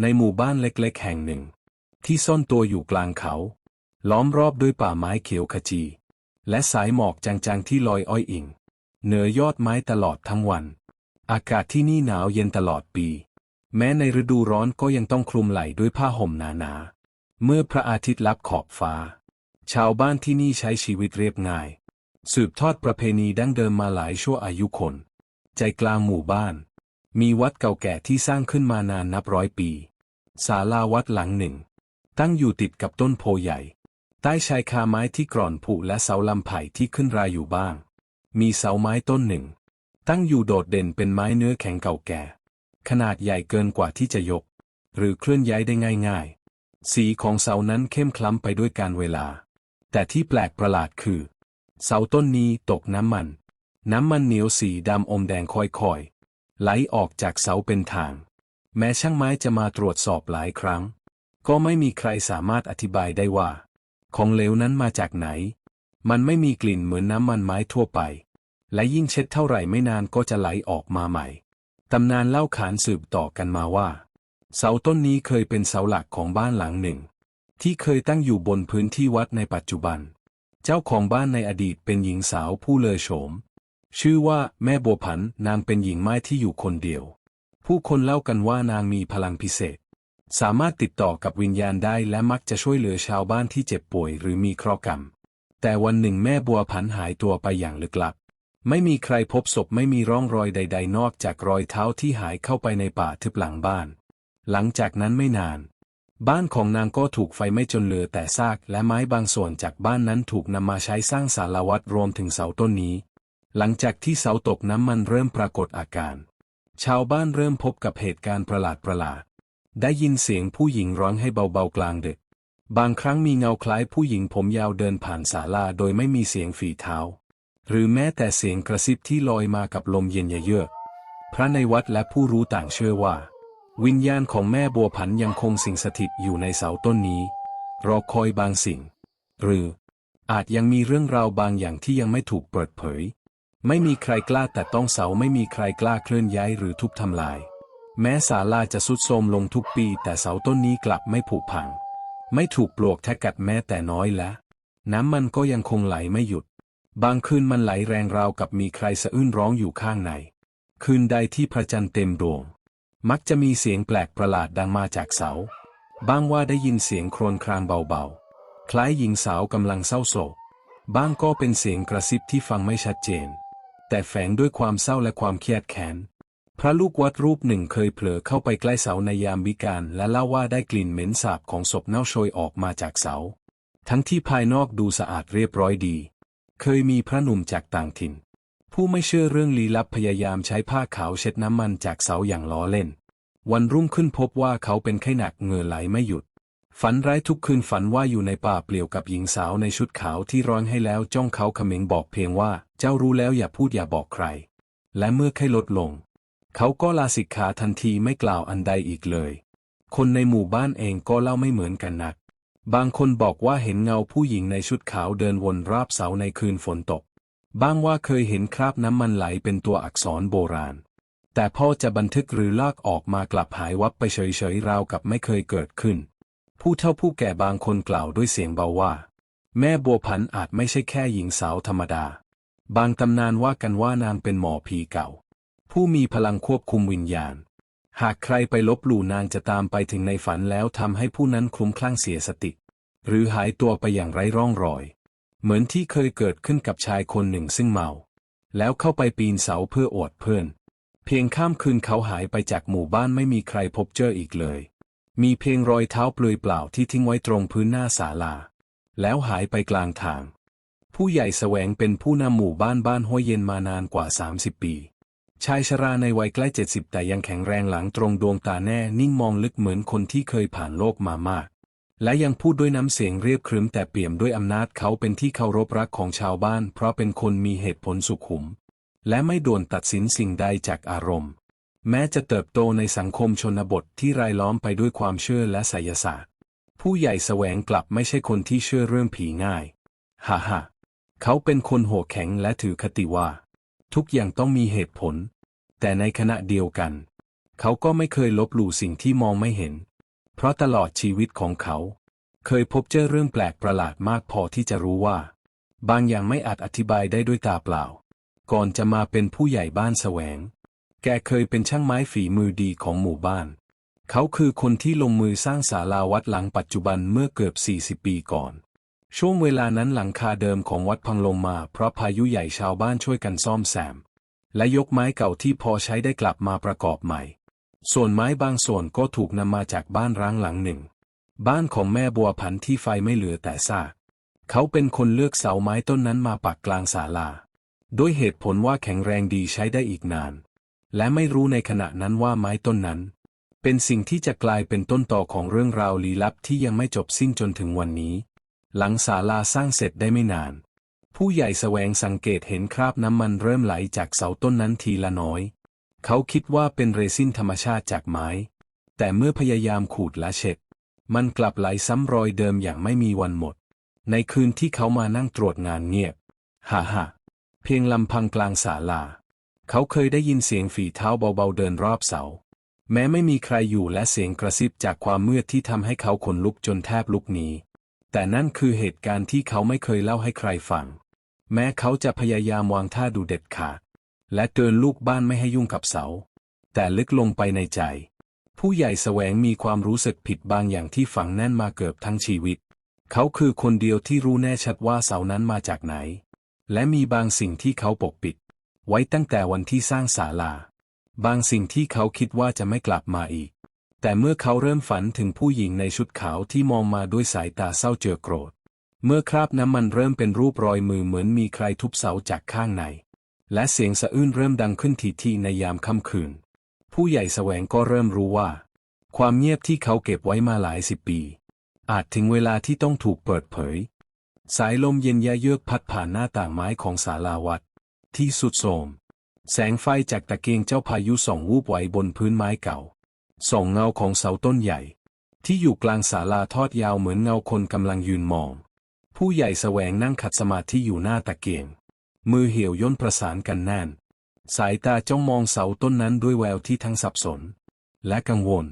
ในหมู่บ้านเล็กๆ แห่งหนึ่ง ที่ซ่อนตัวอยู่กลางเขา ล้อมรอบด้วยป่าไม้เขียวขจี และสายหมอกจางๆที่ลอยอ้อยอิง เหนือยอดไม้ตลอดทั้งวัน อากาศที่นี่หนาวเย็นตลอดปี แม้ในฤดูร้อนก็ยังต้องคลุมไหล่ด้วยผ้าห่มหนาๆ เมื่อพระอาทิตย์ลับขอบฟ้า ชาวบ้านที่นี่ใช้ชีวิตเรียบง่าย สืบทอดประเพณีดั้งเดิมมาหลายชั่วอายุคน ใจกลางหมู่บ้าน มีวัดเก่าแก่ที่สร้างขึ้นมานานนับร้อยปี ศาลาวัดหลังหนึ่ง ตั้งอยู่ติดกับต้นโพใหญ่ ใต้ชายคาไม้ที่กร่อนผุและเสาลำไผ่ที่ขึ้นรายอยู่บ้าง มีเสาไม้ต้นหนึ่ง ตั้งอยู่โดดเด่นเป็นไม้เนื้อแข็งเก่าแก่ ขนาดใหญ่เกินกว่าที่จะยก หรือเคลื่อนย้ายได้ง่ายๆ สีของเสานั้นเข้มคล้ำไปด้วยการเวลา แต่ที่แปลกประหลาดคือ เสาต้นนี้ตกน้ำมัน น้ำมันเหนียวสีดำอมแดงค่อยๆ ไหลออกจากเสาเป็นทาง แม้ช่างไม้จะมาตรวจสอบหลายครั้ง ก็ไม่มีใครสามารถอธิบายได้ว่า ของเหลวนั้นมาจากไหน มันไม่มีกลิ่นเหมือนน้ำมันไม้ทั่วไป และยิ่งเช็ดเท่าไหร่ไม่นานก็จะไหลออกมาใหม่ตำนานเล่าขานสืบต่อกันมาว่า เสาต้นนี้เคยเป็นเสาหลักของบ้านหลังหนึ่ง ที่เคยตั้งอยู่บนพื้นที่วัดในปัจจุบัน เจ้าของบ้านในอดีตเป็นหญิงสาวผู้เลอโฉม ชื่อว่าแม่บัวผันนางเป็นหญิงไม้ที่อยู่คนเดียว ผู้คนเล่ากันว่านางมีพลังพิเศษ สามารถติดต่อกับวิญญาณได้และมักจะช่วยเหลือชาวบ้านที่เจ็บป่วยหรือมีเคราะห์กรรม แต่วันหนึ่งแม่บัวผันหายตัวไปอย่างลึกลับ ไม่มีใครพบศพไม่มีร่องรอยใด ๆ นอกจากรอยเท้าที่หายเข้าไปในป่าทึบหลังบ้าน หลังจากนั้นไม่นาน บ้านของนางก็ถูกไฟไหม้จนเหลือแต่ซากและไม้บางส่วนจากบ้านนั้นถูกนำมาใช้สร้างศาลาวัดรวมถึงเสาต้นนี้ หลังจากที่เสาตกน้ำมันเริ่มปรากฏอาการ ชาวบ้านเริ่มพบกับเหตุการณ์ประหลาดประหลาด ได้ยินเสียงผู้หญิงร้องให้เบาๆกลางดึก บางครั้งมีเงาคล้ายผู้หญิงผมยาวเดินผ่านศาลาโดยไม่มีเสียงฝีเท้า หรือแม้แต่เสียงกระซิบที่ลอยมากับลมเย็นเยือกพระในวัดและผู้รู้ต่างเชื่อว่า วิญญาณของแม่บัวผันยังคงสิงสถิตอยู่ในเสาต้นนี้ รอคอยบางสิ่ง หรืออาจยังมีเรื่องราวบางอย่างที่ยังไม่ถูกเปิดเผย ไม่มีใครกล้าแต่ต้องเสาไม่มีใครกล้าเคลื่อนย้ายหรือทุบทำลาย แม้ศาลาจะสุดโทรมลงทุกปี แต่เสาต้นนี้กลับไม่ผุพัง ไม่ถูกปลวกแทะกัดแม้แต่น้อยและ น้ำมันก็ยังคงไหลไม่หยุด บางคืนมันไหลแรงราวกับมีใครสะอื้นร้องอยู่ข้างใน คืนใดที่พระจันทร์เต็มดวง มักจะมีเสียงแปลกประหลาดดังมาจากเสาบ้างว่าได้ยินเสียงโครวญครางเบาๆ คล้ายหญิงสาวกำลังเศร้าโศก บ้างก็เป็นเสียงกระซิบที่ฟังไม่ชัดเจน แต่แฝงด้วยความเศร้าและความเครียดแค้น พระลูกวัดรูปหนึ่งเคยเผลอเข้าไปใกล้เสาในยามวิกาลและเล่าว่าได้กลิ่นเหม็นสาบของศพเน่าโชยออกมาจากเสา ทั้งที่ภายนอกดูสะอาดเรียบร้อยดี เคยมีพระหนุ่มจากต่างถิ่น ผู้ไม่เชื่อเรื่องลี้ลับพยายามใช้ผ้าขาวเช็ดน้ำมันจากเสาอย่างล้อเล่น วันรุ่งขึ้นพบว่าเขาเป็นไข้หนักเหงื่อไหลไม่หยุด ฝันร้ายทุกคืนฝันว่าอยู่ในป่าเปลี่ยวกับหญิงสาวในชุดขาวที่ร้อนให้แล้วจ้องเขาเขม็งบอกเพียงว่าเจ้ารู้แล้วอย่าพูดอย่าบอกใคร และเมื่อไข้ลดลง เขาก็ลาสิกขาทันทีไม่กล่าวอันใดอีกเลย คนในหมู่บ้านเองก็เล่าไม่เหมือนกันนัก บางคนบอกว่าเห็นเงาผู้หญิงในชุดขาวเดินวนราบเสาในคืนฝนตก บ้างว่าเคยเห็นคราบน้ำมันไหลเป็นตัวอักษรโบราณ แต่พ่อจะบันทึกหรือลากออกมากลับหายวับไปเฉยๆราวกับไม่เคยเกิดขึ้น ผู้เฒ่าผู้แก่บางคนกล่าวด้วยเสียงเบาว่า แม่บัวผันอาจไม่ใช่แค่หญิงสาวธรรมดา บางตำนานว่ากันว่านางเป็นหมอผีเก่า ผู้มีพลังควบคุมวิญญาณ หากใครไปลบหลู่นางจะตามไปถึงในฝันแล้วทำให้ผู้นั้นคลุ้มคลั่งเสียสติ หรือหายตัวไปอย่างไร้ร่องรอย เหมือนที่เคยเกิดขึ้นกับชายคนหนึ่งซึ่งเมา แล้วเข้าไปปีนเสาเพื่ออวดเพื่อนเพียงข้ามคืนเขาหายไปจากหมู่บ้านไม่มีใครพบเจออีกเลย มีเพียงรอยเท้าเปลือยเปล่าที่ทิ้งไว้ตรงพื้นหน้าศาลา แล้วหายไปกลางทาง ผู้ใหญ่แสวงเป็นผู้นำหมู่บ้านบ้านห้วยเย็นมานานกว่า 30 ปี ชายชราในวัยใกล้ 70 แต่ยังแข็งแรงหลังตรงดวงตาแน่นิ่งมองลึกเหมือนคนที่เคยผ่านโลกมามาก และยังพูดด้วยน้ำเสียงเรียบครึ้มแต่เปี่ยมด้วยอำนาจเขาเป็นที่เคารพรักของชาวบ้าน เพราะเป็นคนมีเหตุผลสุขุม และไม่โดนตัดสินสิ่งใดจากอารมณ์ แม้จะเติบโตในสังคมชนบทที่รายล้อมไปด้วยความเชื่อและไสยศาสตร์ ผู้ใหญ่แสวงกลับไม่ใช่คนที่เชื่อเรื่องผีง่าย ฮ่าฮ่าเขาเป็นคนโหดแข็งและถือคติว่า ทุกอย่างต้องมีเหตุผล แต่ในขณะเดียวกัน เขาก็ไม่เคยลบหลู่สิ่งที่มองไม่เห็น เพราะตลอดชีวิตของเขา เคยพบเจอเรื่องแปลกประหลาดมากพอที่จะรู้ว่า บางอย่างไม่อาจอธิบายได้ด้วยตาเปล่า ก่อนจะมาเป็นผู้ใหญ่บ้านแสวง แกเคยเป็นช่างไม้ฝีมือดีของหมู่บ้าน เขาคือคนที่ลงมือสร้างศาลาวัดหลังปัจจุบันเมื่อเกือบ 40 ปีก่อน ช่วงเวลานั้นหลังคาเดิมของวัดพังลงมาเพราะพายุใหญ่ชาวบ้านช่วยกันซ่อมแซม และยกไม้เก่าที่พอใช้ได้กลับมาประกอบใหม่ ส่วนไม้บางส่วนก็ถูกนำมาจากบ้านร้างหลังหนึ่ง บ้านของแม่บัวพันธ์ที่ไฟไม่เหลือแต่ซากเขาเป็นคนเลือกเสาไม้ต้นนั้นมาปักกลางศาลา ด้วยเหตุผลว่าแข็งแรงดีใช้ได้อีกนาน และไม่รู้ในขณะนั้นว่าไม้ต้นนั้น เป็นสิ่งที่จะกลายเป็นต้นต่อของเรื่องราวลี้ลับที่ยังไม่จบสิ้นจนถึงวันนี้ หลังศาลาสร้างเสร็จได้ไม่นาน ผู้ใหญ่แสวงสังเกตเห็นคราบน้ำมันเริ่มไหลจากเสาต้นนั้นทีละน้อย เขาคิดว่าเป็นเรซินธรรมชาติจากไม้ แต่เมื่อพยายามขูดและเช็ด มันกลับไหลซ้ำรอยเดิมอย่างไม่มีวันหมด ในคืนที่เขามานั่งตรวจงานเงียบ ฮ่าฮ่าเพียงลำพังกลางศาลา เขาเคยได้ยินเสียงฝีเท้าเบาๆเดินรอบเสา แม้ไม่มีใครอยู่และเสียงกระซิบจากความมืดที่ทำให้เขาขนลุกจนแทบลุกหนีแต่นั่นคือเหตุการณ์ที่เขาไม่เคยเล่าให้ใครฟัง แม้เขาจะพยายามวางท่าดูเด็ดขาด และเตือนลูกบ้านไม่ให้ยุ่งกับเสา แต่ลึกลงไปในใจ ผู้ใหญ่แสวงมีความรู้สึกผิดบางอย่างที่ฝังแน่นมาเกือบทั้งชีวิต เขาคือคนเดียวที่รู้แน่ชัดว่าเสานั้นมาจากไหน และมีบางสิ่งที่เขาปกปิด ไว้ตั้งแต่วันที่สร้างศาลา บางสิ่งที่เขาคิดว่าจะไม่กลับมาอีก แต่เมื่อเขาเริ่มฝันถึงผู้หญิงในชุดขาวที่มองมาด้วยสายตาเศร้าเจือโกรธ เมื่อคราบน้ำมันเริ่มเป็นรูปรอยมือเหมือนมีใครทุบเสาจากข้างใน และเสียงสะอื้นเริ่มดังขึ้นทีๆในยามค่ำคืน ผู้ใหญ่แสวงก็เริ่มรู้ว่า ความเงียบที่เขาเก็บไว้มาหลายสิบปี อาจถึงเวลาที่ต้องถูกเปิดเผย สายลมเย็นยะเยือกพัดผ่านหน้าต่างไม้ของศาลาวัด ที่สุดโทมแสงไฟจากตะเกียงเจ้าพายุส่องวูบไหวบนพื้นไม้เก่า ส่องเงาของเสาต้นใหญ่ ที่อยู่กลางศาลาทอดยาวเหมือนเงาคนกำลังยืนมอง ผู้ใหญ่แสวงนั่งขัดสมาธิอยู่หน้าตะเกียง มือเหี่ยวย่นประสานกันแน่น สายตาจ้องมองเสาต้นนั้นด้วยแววที่ทั้งสับสน และกังวล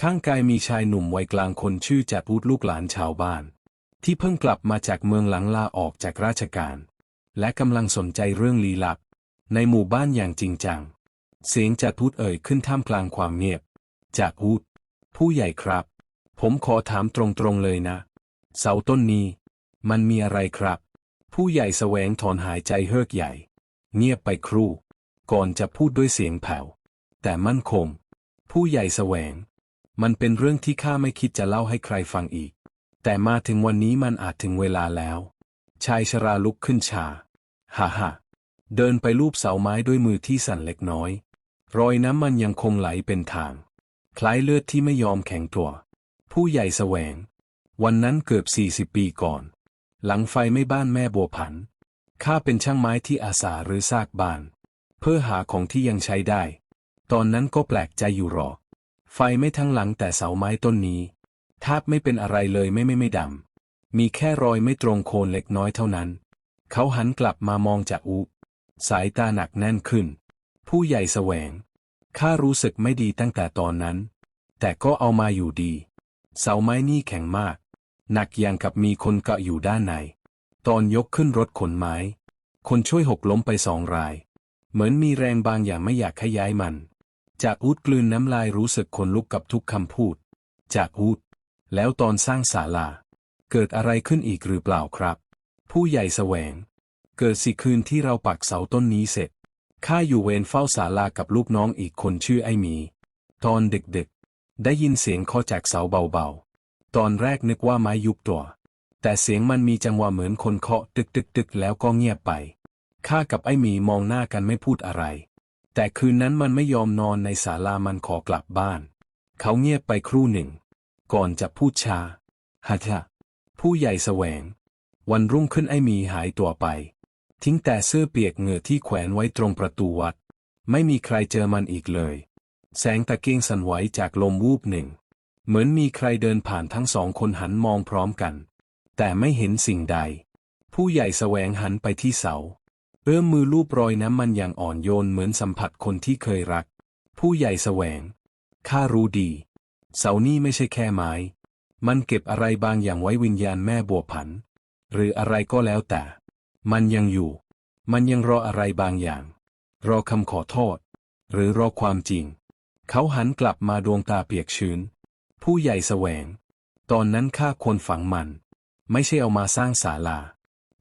ข้างกายมีชายหนุ่มวัยกลางคนชื่อแจพูดลูกหลานชาวบ้าน ที่เพิ่งกลับมาจากเมืองหลังลาออกจากราชการ และกำลังสนใจเรื่องลี้ลับ ในหมู่บ้านอย่างจริงจัง เสียงจัดพูดเอ่ยขึ้นท่ามกลางความเงียบ จากพูด ผู้ใหญ่ครับ ผมขอถามตรงๆเลยนะ เสาต้นนี้ มันมีอะไรครับ ผู้ใหญ่แสวงถอนหายใจเฮือกใหญ่ เงียบไปครู่ ก่อนจะพูดด้วยเสียงแผ่ว แต่มั่นคง ผู้ใหญ่แสวง มันเป็นเรื่องที่ข้าไม่คิดจะเล่าให้ใครฟังอีก แต่มาถึงวันนี้มันอาจถึงเวลาแล้ว ชายชราลุกขึ้นชา ฮ่าฮ่าเดินไปลูบเสาไม้ด้วยมือที่สั่นเล็กน้อย รอยน้ำมันยังคงไหลเป็นทาง คล้ายเลือดที่ไม่ยอมแข็งตัว ผู้ใหญ่แสวง วันนั้นเกือบสี่สิบปีก่อน หลังไฟไม่บ้านแม่บัวผัน ข้าเป็นช่างไม้ที่อาสาหรือซากบ้าน เพื่อหาของที่ยังใช้ได้ ตอนนั้นก็แปลกใจอยู่หรอกไฟไม่ทั้งหลังแต่เสาไม้ต้นนี้แทบไม่เป็นอะไรเลยไม่ไม่ไม่ดำมีแค่รอยไม่ตรงโคนเล็กน้อยเท่านั้น เขาหันกลับมามองจากอุ สายตาหนักแน่นขึ้น ผู้ใหญ่แสวง ข้ารู้สึกไม่ดีตั้งแต่ตอนนั้น แต่ก็เอามาอยู่ดี เสาไม้นี่แข็งมาก หนักอย่างกับมีคนเกาะอยู่ด้านใน ตอนยกขึ้นรถขนไม้ คนช่วยหกล้มไปสองราย เหมือนมีแรงบางอย่างไม่อยากขยายมัน จากอูดกลืนน้ำลายรู้สึกขนลุกกับทุกคำพูด จากอูดแล้วตอนสร้างศาลา เกิดอะไรขึ้นอีกหรือเปล่าครับ ผู้ใหญ่แสวง เกิดสิคืนที่เราปักเสาต้นนี้เสร็จ ข้าอยู่เวรเฝ้าศาลากับลูกน้องอีกคนชื่อไอหมี ตอนเดึกๆ ได้ยินเสียงเคาะจากเสาเบาๆ ตอนแรกนึกว่าไม้ยุบตัว แต่เสียงมันมีจังหวะเหมือนคนเคาะตึกๆๆแล้วก็เงียบไป ข้ากับไอหมีมองหน้ากันไม่พูดอะไร แต่คืนนั้นมันไม่ยอมนอนในศาลามันขอกลับบ้าน เขาเงียบไปครู่หนึ่ง ก่อนจะพูดชาฮัทะผู้ใหญ่แสวง วันรุ่งขึ้นไอ้มีหายตัวไป ทิ้งแต่เสื้อเปียกเหงื่อที่แขวนไว้ตรงประตูวัด ไม่มีใครเจอมันอีกเลย แสงตะเกียงสั่นไหวจากลมวูบหนึ่ง เหมือนมีใครเดินผ่านทั้งสองคนหันมองพร้อมกัน แต่ไม่เห็นสิ่งใด ผู้ใหญ่แสวงหันไปที่เสา เอื้อมมือลูบรอยน้ำมันอย่างอ่อนโยนเหมือนสัมผัสคนที่เคยรัก ผู้ผู้ใหญ่แสวง ข้ารู้ดี เสานี่ไม่ใช่แค่ไม้ มันเก็บอะไรบางอย่างไว้วิญญาณแม่บัวผัน หรืออะไรก็แล้วแต่ มันยังอยู่ มันยังรออะไรบางอย่าง รอคำขอโทษ หรือรอความจริง เขาหันกลับมาดวงตาเปียกชื้น ผู้ใหญ่แสวง ตอนนั้นข้าควรฝังมัน ไม่ใช่เอามาสร้างศาลา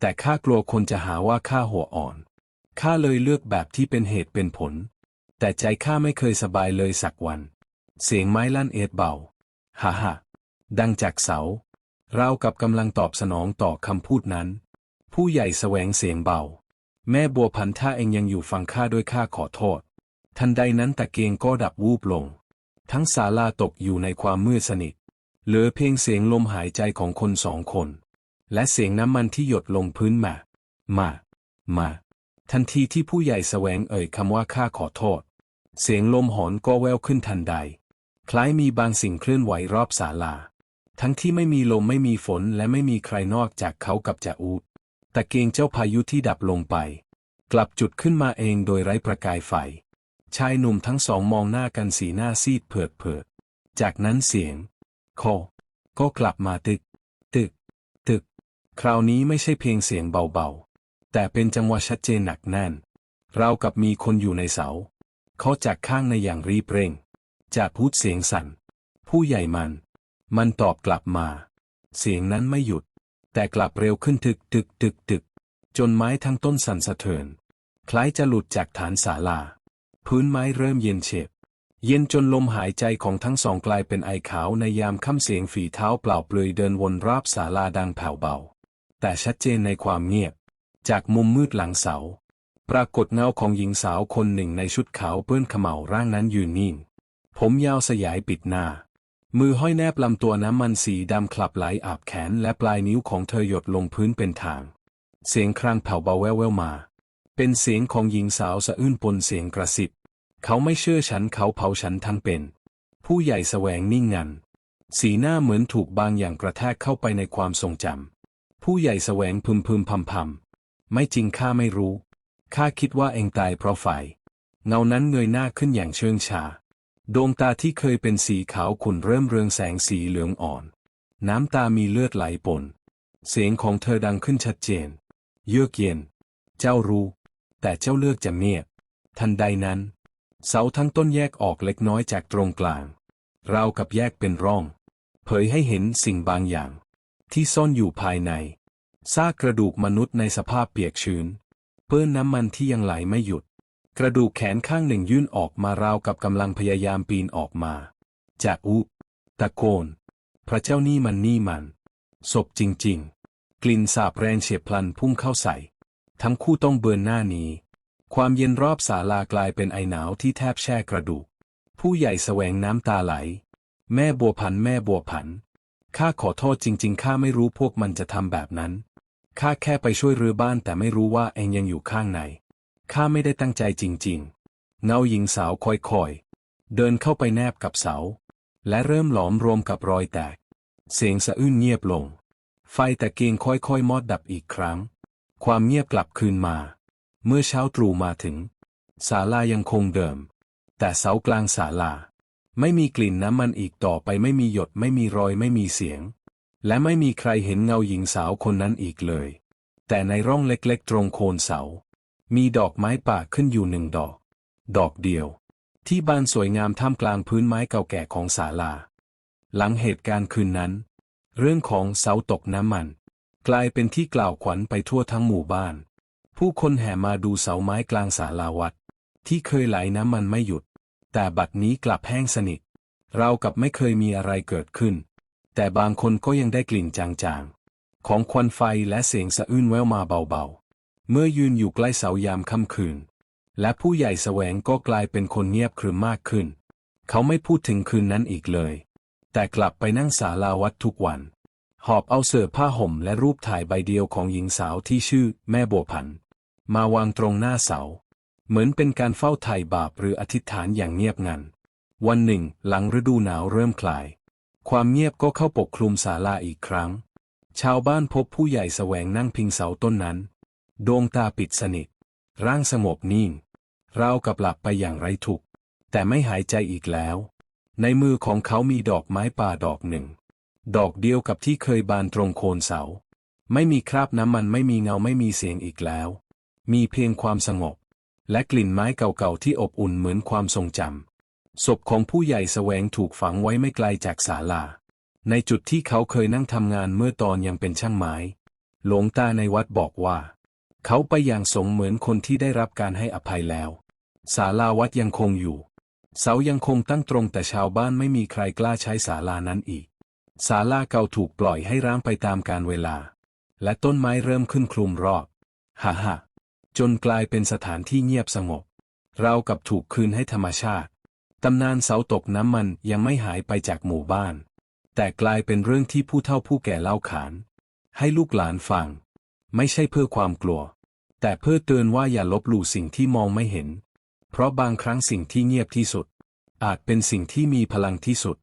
แต่ข้ากลัวคนจะหาว่าข้าหัวอ่อนข้าเลยเลือกแบบที่เป็นเหตุเป็นผล แต่ใจข้าไม่เคยสบายเลยสักวัน เสียงไม้ลั่นเอ็ดเบา ฮ่าฮ่าดังจากเสา เรากับกำลังตอบสนองต่อคำพูดนั้น ผู้ใหญ่แสวงเสียงเบา แม่บัวพันถ้าเองยังอยู่ฟังข้าด้วยข้าขอโทษ ทันใดนั้นตะเกียงก็ดับวูบลง ทั้งศาลาตกอยู่ในความมืดสนิท เหลือเพียงเสียงลมหายใจของคนสองคน และเสียงน้ำมันที่หยดลงพื้นมา มา มา ทันทีที่ผู้ใหญ่แสวงเอ่ยคำว่าข้าขอโทษ เสียงลมหอนก็แววขึ้นทันใด คล้ายมีบางสิ่งเคลื่อนไหวรอบศาลา ทั้งที่ไม่มีลมไม่มีฝนและไม่มีใครนอกจากเขากับจ่าอูดตะเกียงเจ้าพายุที่ดับลงไป กลับจุดขึ้นมาเองโดยไร้ประกายไฟ ชายหนุ่มทั้งสองมองหน้ากันสีหน้าซีดเผือดเผือดจากนั้นเสียงคอก็กลับมาตึก ตึก ตึก คราวนี้ไม่ใช่เพียงเสียงเบาๆ แต่เป็นจังหวะชัดเจนหนักแน่น เรากับมีคนอยู่ในเสาเขาจากข้างในอย่างรีบเร่งจากพูดเสียงสั่น ผู้ใหญ่มัน มันตอบกลับมา เสียงนั้นไม่หยุด แต่กลับเร็วขึ้นตึกตึกตึกตึก จนไม้ทั้งต้นสั่นสะเทือน คล้ายจะหลุดจากฐานศาลา พื้นไม้เริ่มเย็นเฉบเย็นจนลมหายใจของทั้งสองกลายเป็นไอขาวในยามค่ำเสียงฝีเท้าเปล่าเปลือยเดินวนรอบศาลาดังแผ่วเบา แต่ชัดเจนในความเงียบ จากมุมมืดหลังเสา ปรากฏเงาของหญิงสาวคนหนึ่งในชุดขาวเปื้อนขม่าร่างนั้นยืนนิ่ง ผมยาวสยายปิดหน้า มือห้อยแนบลำตัวน้ำมันสีดำคลับไหลอาบแขนและปลายนิ้วของเธอหยดลงพื้นเป็นทาง เสียงครางแผ่วเบาแว่วมา เป็นเสียงของหญิงสาวสะอื้นปนเสียงกระซิบ เขาไม่เชื่อฉันเขาเผาฉันทั้งเป็น ผู้ใหญ่แสวงนิ่งงัน สีหน้าเหมือนถูกบางอย่างกระแทกเข้าไปในความทรงจำ ผู้ใหญ่แสวงพึมพึมพำพำไม่จริงข้าไม่รู้ ข้าคิดว่าเองตายเพราะไฟ เงานั้นเงยหน้าขึ้นอย่างเชิงชา ดวงตาที่เคยเป็นสีขาวขุ่นเริ่มเรืองแสงสีเหลืองอ่อน น้ำตามีเลือดไหลปน เสียงของเธอดังขึ้นชัดเจน เยือกเย็น เจ้ารู้ แต่เจ้าเลือกจะเงียบ ทันใดนั้น เสาทั้งต้นแยกออกเล็กน้อยจากตรงกลาง ราวกับแยกเป็นร่อง เผยให้เห็นสิ่งบางอย่าง ที่ซ่อนอยู่ภายใน ซากกระดูกมนุษย์ในสภาพเปียกชื้น เปื้อนน้ำมันที่ยังไหลไม่หยุด กระดูกแขนข้างหนึ่งยื่นออกมาราวกับกำลังพยายามปีนออกมา จากอุ ตะโกน พระเจ้านี่มันนี่มัน ศพจริง ๆ กลิ่นสาบแรงเฉียบพลันพุ่งเข้าใส่ ทั้งคู่ต้องเบือนหน้าหนี้ ความเย็นรอบศาลากลายเป็นไอหนาวที่แทบแช่กระดูก ผู้ใหญ่แสวงน้ำตาไหล แม่บัวพันแม่บัวพัน ข้าขอโทษจริง ๆ ข้าไม่รู้พวกมันจะทำแบบนั้น ข้าแค่ไปช่วยเรือบ้านแต่ไม่รู้ว่าเองยังอยู่ข้างใน ข้าไม่ได้ตั้งใจจริงๆ เงาหญิงสาวค่อยๆ เดินเข้าไปแนบกับเสา และเริ่มหลอมรวมกับรอยแตก เสียงสะอื้นเงียบลง ไฟแต่เกียงค่อยๆ มอดดับอีกครั้ง ความเงียบกลับคืนมา เมื่อเช้าตรู่มาถึง ศาลายังคงเดิม แต่เสากลางศาลา ไม่มีกลิ่นน้ำมันอีกต่อไปไม่มีหยดไม่มีรอยไม่มีเสียง และไม่มีใครเห็นเงาหญิงสาวคนนั้นอีกเลย แต่ในร่องเล็กๆ ตรงโคนเสา มีดอกไม้ป่าขึ้นอยู่หนึ่งดอก ดอกเดียว ที่บานสวยงามท่ามกลางพื้นไม้เก่าแก่ของศาลา หลังเหตุการณ์คืนนั้น เรื่องของเสาตกน้ำมัน กลายเป็นที่กล่าวขวัญไปทั่วทั้งหมู่บ้าน ผู้คนแห่มาดูเสาไม้กลางศาลาวัด ที่เคยไหลน้ำมันไม่หยุด แต่บัดนี้กลับแห้งสนิท เรากับไม่เคยมีอะไรเกิดขึ้น แต่บางคนก็ยังได้กลิ่นจางๆ ของควันไฟและเสียงสะอื้นแววมาเบาๆ เมื่อยืนอยู่ใกล้เสายามค่ำคืน และผู้ใหญ่แสวงก็กลายเป็นคนเงียบขรึมมากขึ้น เขาไม่พูดถึงคืนนั้นอีกเลย แต่กลับไปนั่งศาลาวัดทุกวัน หอบเอาเสื้อผ้าห่มและรูปถ่ายใบเดียวของหญิงสาวที่ชื่อแม่บัวพัน มาวางตรงหน้าเสา เหมือนเป็นการเฝ้าไถ่บาปหรืออธิษฐานอย่างเงียบงัน วันหนึ่ง หลังฤดูหนาวเริ่มคลาย ความเงียบก็เข้าปกคลุมศาลาอีกครั้ง ชาวบ้านพบผู้ใหญ่แสวงนั่งพิงเสาต้นนั้น ดวงตาปิดสนิท ร่างสงบนิ่ง เรากับหลับไปอย่างไร้ทุกข์ แต่ไม่หายใจอีกแล้ว ในมือของเขามีดอกไม้ป่าดอกหนึ่ง ดอกเดียวกับที่เคยบานตรงโคนเสา ไม่มีคราบน้ำมันไม่มีเงาไม่มีเสียงอีกแล้ว มีเพียงความสงบ และกลิ่นไม้เก่าๆที่อบอุ่นเหมือนความทรงจำศพของผู้ใหญ่แสวงถูกฝังไว้ไม่ไกลจากศาลา ในจุดที่เขาเคยนั่งทำงานเมื่อตอนยังเป็นช่างไม้ หลวงตาในวัดบอกว่า เขาไปอย่างสงเหมือนคนที่ได้รับการให้อภัยแล้ว ศาลาวัดยังคงอยู่ เสายังคงตั้งตรงแต่ชาวบ้านไม่มีใครกล้าใช้ศาลานั้นอีก ศาลาเก่าถูกปล่อยให้ร้างไปตามกาลเวลา และต้นไม้เริ่มขึ้นคลุมรอบฮ่าฮ่าจนกลายเป็นสถานที่เงียบสงบ เรากับถูกคืนให้ธรรมชาติ ตำนานเสาตกน้ำมันยังไม่หายไปจากหมู่บ้าน แต่กลายเป็นเรื่องที่ผู้เฒ่าผู้แก่เล่าขาน ให้ลูกหลานฟัง ไม่ใช่เพื่อความกลัว แต่เพื่อเตือนว่าอย่าลบหลู่สิ่งที่มองไม่เห็น เพราะบางครั้งสิ่งที่เงียบที่สุด อาจเป็นสิ่งที่มีพลังที่สุด